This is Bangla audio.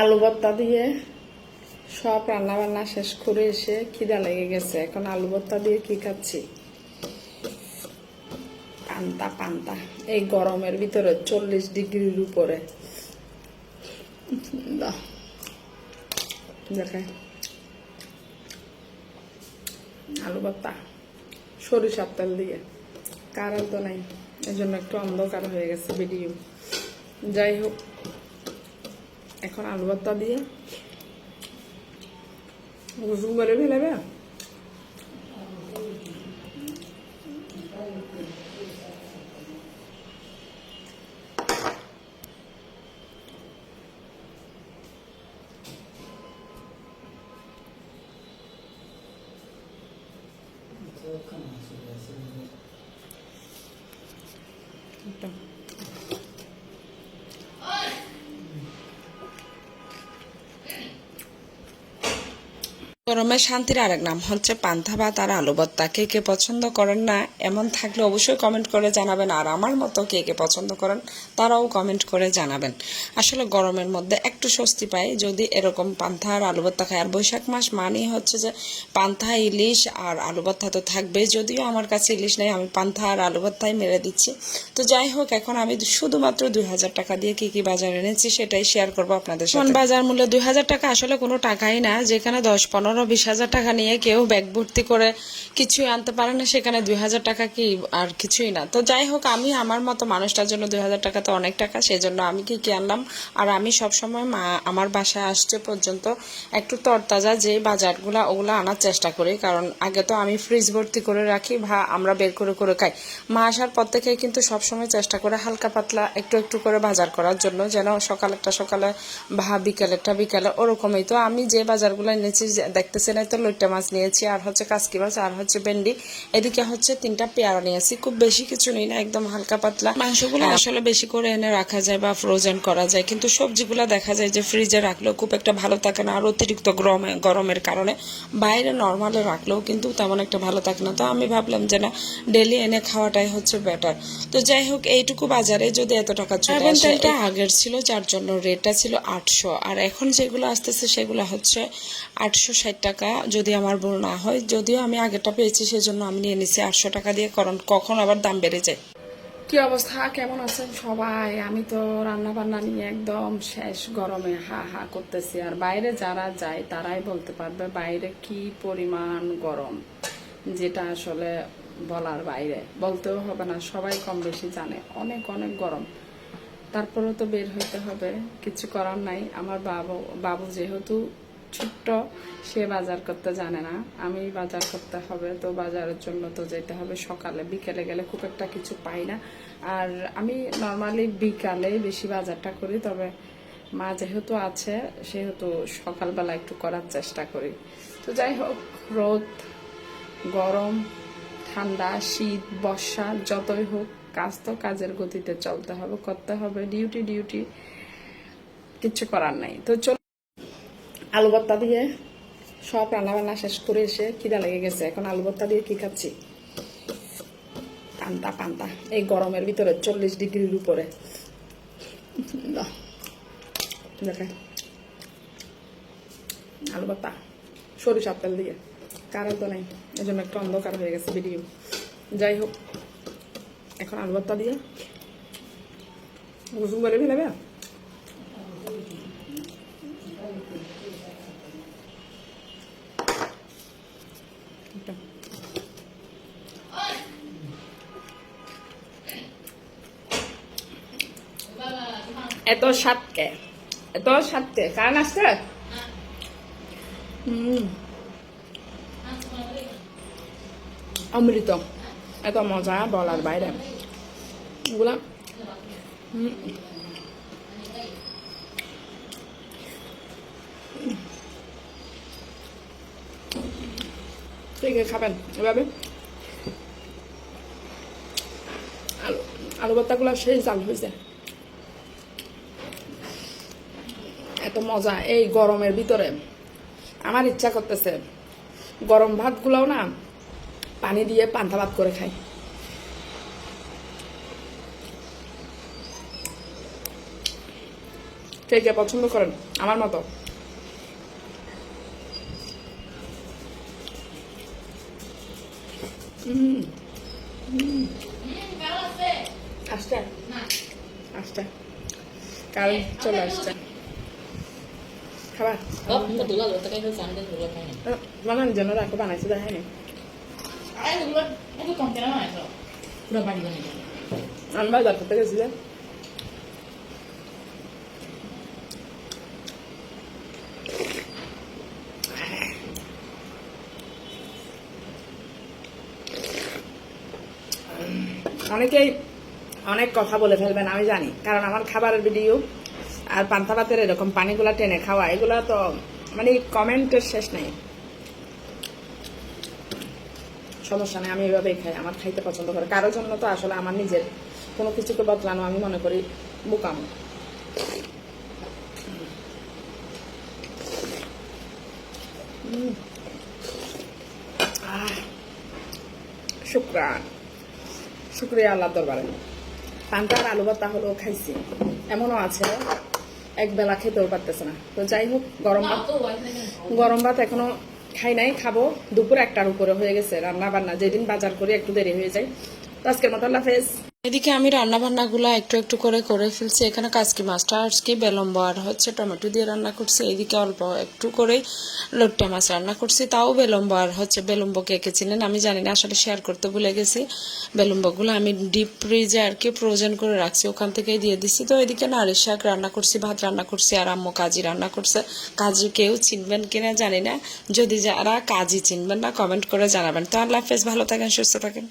আলু ভর্তা দিয়ে সব রান্না বান্না শেষ করে এসে খিদা লেগে গেছে। এখন আলু ভর্তা দিয়ে কি খাচ্ছি? পান্তা পান্তা। এই গরমের ভিতরে চল্লিশ ডিগ্রির উপরে। দেখায় আলু ভর্তা সরিষার তেল দিয়ে। কারার তো নাই এই জন্য একটু অন্ধকার হয়ে গেছে ভিডিও। যাই হোক এখন আলু ভর্তা দিয়ে রসুন করে ফেলেবে একদম। গরমে শান্তির আরেক নাম হচ্ছে পান্থা ভাত আর আলু ভর্তা কে কে পছন্দ করেন না, এমন থাকলে অবশ্যই কমেন্ট করে জানাবেন। আর আমার মতো কে কে পছন্দ করেন, তারাও কমেন্ট করে জানাবেন। আসলে গরমের মধ্যে একটু স্বস্তি পাই। যদি এরকম পান্থা আর আলু ভর্তা খাই আর বৈশাখ মাস মানেই হচ্ছে যে পান্থা, ইলিশ আর আলু ভর্তা তো থাকবে। যদিও আমার কাছে ইলিশ নেই, আমি পান্থা আর আলু ভর্তাই মেরে দিচ্ছি। তো যাই হোক, এখন আমি শুধুমাত্র দুই হাজার টাকা দিয়ে কী কী বাজার এনেছি সেটাই শেয়ার করব আপনাদের সাথে। বাজার মূল্য দুই হাজার টাকা আসলে কোনো টাকাই না, যেখানে দশ, পনেরো বিশ হাজার টাকা নিয়ে কেউ ব্যাগ ভর্তি করে কিছুই আনতে পারে না, সেখানে দুই হাজার টাকা কি আর কিছুই না। তো যাই হোক, আমি আমার মতো মানুষটার জন্য দুই হাজার টাকা তো অনেক টাকা সেই জন্য আমি কি কি আনলাম? আর আমি সবসময় মা, আমার বাসায় আসছে পর্যন্ত একটু তরতাজা যে বাজারগুলো ওগুলো আনার চেষ্টা করি, কারণ আগে তো আমি ফ্রিজ ভর্তি করে রাখি বা আমরা বের করে করে খাই। মা আসার পর থেকে কিন্তু সবসময় চেষ্টা করে হালকা পাতলা একটু একটু করে বাজার করার জন্য, যেন সকালেরটা সকালে বা বিকালেরটা বিকালে ওরকমই। তো আমি যে বাজারগুলো এনেছি দেখতেছেন এই তো লইট্টা মাছ নিয়েছি আর হচ্ছে কাসকি মাছ আর হচ্ছে ভেন্ডি। এদিকে হচ্ছে তিনটা পেয়ারা নিয়েছি খুব বেশি কিছু নেই না একদম হালকা পাতলা। মাংসগুলো আসলে বেশি করে এনে রাখা যায় বা ফ্রোজেন করা যায় কিন্তু সবজিগুলো দেখা যায় যে ফ্রিজে রাখলেও খুব একটা ভালো থাকে না আর অতিরিক্ত গরমে গরমের কারণে। বাইরে নর্মালে রাখলেও কিন্তু তেমন একটা ভালো থাকে না। তো আমি ভাবলাম যে না ডেলি এনে খাওয়াটাই হচ্ছে বেটার তো যাই হোক এইটুকু বাজারে যদি এত টাকা চলে আসে এটা আগের ছিল যার জন্য রেটটা ছিল আটশো। আর এখন যেগুলো আসতেছে সেগুলো হচ্ছে আটশো ষাট টাকা যদি আমার ভুল না হয়, যদিও আমি আগেরটা পেয়েছি, সেজন্য আমি নিয়ে নিছি আটশো টাকা দিয়ে, কারণ কখন আবার দাম বেড়ে যায়। কি অবস্থা? কেমন আছেন সবাই? আমি তো রান্না বান্না নিয়ে একদম শেষ গরমে হা হা করতেছি। আর বাইরে যারা যায়, তারাই বলতে পারবে বাইরে কি পরিমাণ গরম, যেটা আসলে বলার বাইরে। বলতেও হবে না, সবাই কম বেশি জানে, অনেক অনেক গরম। তারপরেও তো বের হইতে হবে, কিছু করার নাই। আমার বাবু বাবু যেহেতু ছোট্ট, সে বাজার করতে জানে না। আমি বাজার করতে হবে তো বাজারের জন্য তো যেতে হবে সকালে। বিকেলে গেলে খুব একটা কিছু পাই না। আর আমি নর্মালি বিকালে বেশি বাজারটা করি, তবে মা যেহেতু আছে, সেহেতু সকালবেলা একটু করার চেষ্টা করি। তো যাই হোক, রোদ, গরম, ঠান্ডা, শীত, বর্ষা, যতই হোক, কাজ তো কাজের গতিতে চলতে হবে, করতে হবে। ডিউটি ডিউটি কিছু করার নাই। তো চল আলু ভর্তা দিয়ে সব রান্না বান্না শেষ করে এসে খিদা লেগে গেছে। এখন আলু ভর্তা দিয়ে কি খাচ্ছি? পান্তা পান্তা। এই গরমের ভিতরে চল্লিশ ডিগ্রির উপরে। দেখায় আলু ভর্তা। সরিষার তেল দিয়ে। কারণ তো নেই। এই জন্য একটু অন্ধকার হয়ে গেছে ভিডিও। যাই হোক, এখন আলু ভর্তা দিয়ে। রসুন করে ফেলেবে? এটা। এত সাতকে এত সাতকে। কারণ আসছে? হুম। অমৃত। এত মজা বলার বাইরে। এগুলা, হুম। আছে খাবেন, এভাবে। আলু আলু ভর্তাগুলো সেই জাল হয়েছে এত মজা, এই গরমের ভিতরে। আমার ইচ্ছা করতেছে, গরম ভাতগুলোও না পানি দিয়ে পান্তা ভাত করে খাই। কে কে পছন্দ করেন? আমার মতো। হুম আসছে আসছে কাল চলে আসছে খাবার Oh. বানানোর জন্য রাখো বানাইছে দেখায়নি Ayo dulu, itu kontennya mana itu? Udah pagi banget. আমি বাজার করতে গেছি যে অনেকেই অনেক কথা বলে ফেলবেন, আমি জানি। কারণ আমার খাবারের ভিডিও আর পান্তা ভাতের এরকম পানিগুলা টেনে খাওয়া, এগুলা তো মানে কমেন্টের শেষ নেই। সমস্যা নেই, আমি এভাবেই খাই, আমার খাইতে পছন্দ করে। কারোর জন্য তো আসলে আমার নিজের কোনো কিছুকে বদলানো, আমি মনে করি, বোকাম। শুক্রান। শুক্রিয়া আল্লাহ দরবারে। পান্তা আর আলু ভাতা হলেও খাইছি। এমনও আছে, এক বেলা খেতেও পারতেছে না। তো যাই হোক, গরম ভাত. গরম ভাত এখনও খাই নাই, খাব। দুপুর একটার উপরে হয়ে গেছে রান্না বান্না যেদিন বাজার করি একটু দেরি হয়ে যায়। তো আজকের মতো আল্লাহ এদিকে আমি রান্না বান্নাগুলো একটু একটু করে করে ফেলছি। এখানে কাজকি মাছটা আজকে বেলম্ব আর হচ্ছে, টমেটো দিয়ে রান্না করছি। এদিকে অল্প একটু করেই লোট্টা মাছ রান্না করছি। তাও বেলম্ব আর হচ্ছে, বেলম্ব কে কে আমি জানি না, আসলে শেয়ার করতে ভুলে গেছি। বেলম্বগুলো আমি ডিপ ফ্রিজে আর কি ফ্রোজেন করে রাখছি, ওখান থেকেই দিয়ে দিচ্ছি তো এদিকে নারী শাক রান্না করছি, ভাত রান্না করছি আর আম্মু কাজী রান্না করছে। কাজি কেউ চিনবেন কিনা জানি না। যদি যারা কাজী চিনবেন না কমেন্ট করে জানাবেন। তো আল্লাহ হাফেজ, ভালো থাকেন, সুস্থ থাকেন।